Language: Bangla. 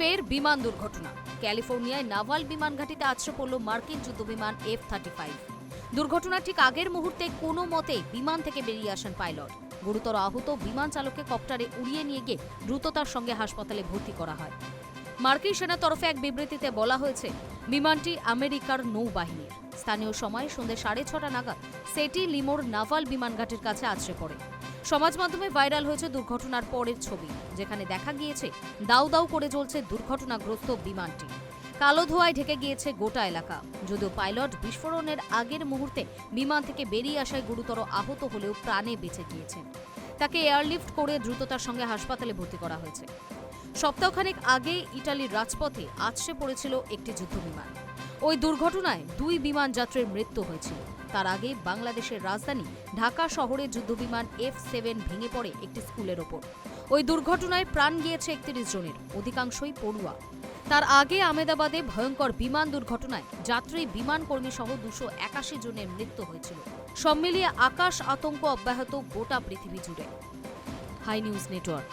ফের বিমান দুর্ঘটনা। ক্যালিফোর্নিয়ায় নাভাল বিমান ঘাঁটিতে আছড়ে পড়ল মার্কিন যুদ্ধবিমান এফ থার্টি ফাইভ দুর্ঘটনার ঠিক আগের মুহূর্তে কোনো মতে বিমান থেকে বেরিয়ে আসেন পাইলট। গুরুতর আহত বিমান চালককে কপ্টারে উড়িয়ে নিয়ে গিয়ে দ্রুততার সঙ্গে হাসপাতালে ভর্তি করা হয়। মার্কিন সেনার তরফে এক বিবৃতিতে বলা হয়েছে, বিমানটি আমেরিকার নৌবাহিনীর স্থানীয় সময় সন্ধ্যে সাড়ে ছটা নাগাদ সেটি লিমোর নাভাল বিমান বিমানঘাটির কাছে আছড়ে পড়ে। সমাজ মাধ্যমে ভাইরাল হয়েছে দুর্ঘটনার পরের ছবি, যেখানে দেখা গিয়েছে দাউ দাউ করে জ্বলছে দুর্ঘটনাগ্রস্ত বিমানটি কালো ধোঁয়ায় ঢেকে গিয়েছে গোটা এলাকা, যদিও পাইলট বিস্ফোরণের আগের মুহূর্তে বিমান থেকে বেরিয়ে আসায় গুরুতর আহত হলেও প্রাণে বেঁচে গিয়েছেন। তাকে এয়ারলিফট করে দ্রুততার সঙ্গে হাসপাতালে ভর্তি করা হয়েছে। সপ্তাহখানেক আগে ইটালির রাজপথে আছড়ে পড়েছিল একটি যুদ্ধবিমান। ওই দুর্ঘটনায় দুই বিমান যাত্রীর মৃত্যু হয়েছিল। তার আগে বাংলাদেশের রাজধানী ঢাকা শহরে যুদ্ধবিমান এফ সেভেন ভেঙে পড়ে একটি স্কুলের ওপর। ওই দুর্ঘটনায় প্রাণ গিয়েছে একত্রিশ জনের, অধিকাংশই পড়ুয়া। তার আগে আমেদাবাদে ভয়ঙ্কর বিমান দুর্ঘটনায় যাত্রী বিমান কর্মী সহ দুশো একাশি জনের মৃত্যু হয়েছিল। সব মিলিয়ে আকাশ আতঙ্ক অব্যাহত গোটা পৃথিবী জুড়ে। Hi news network.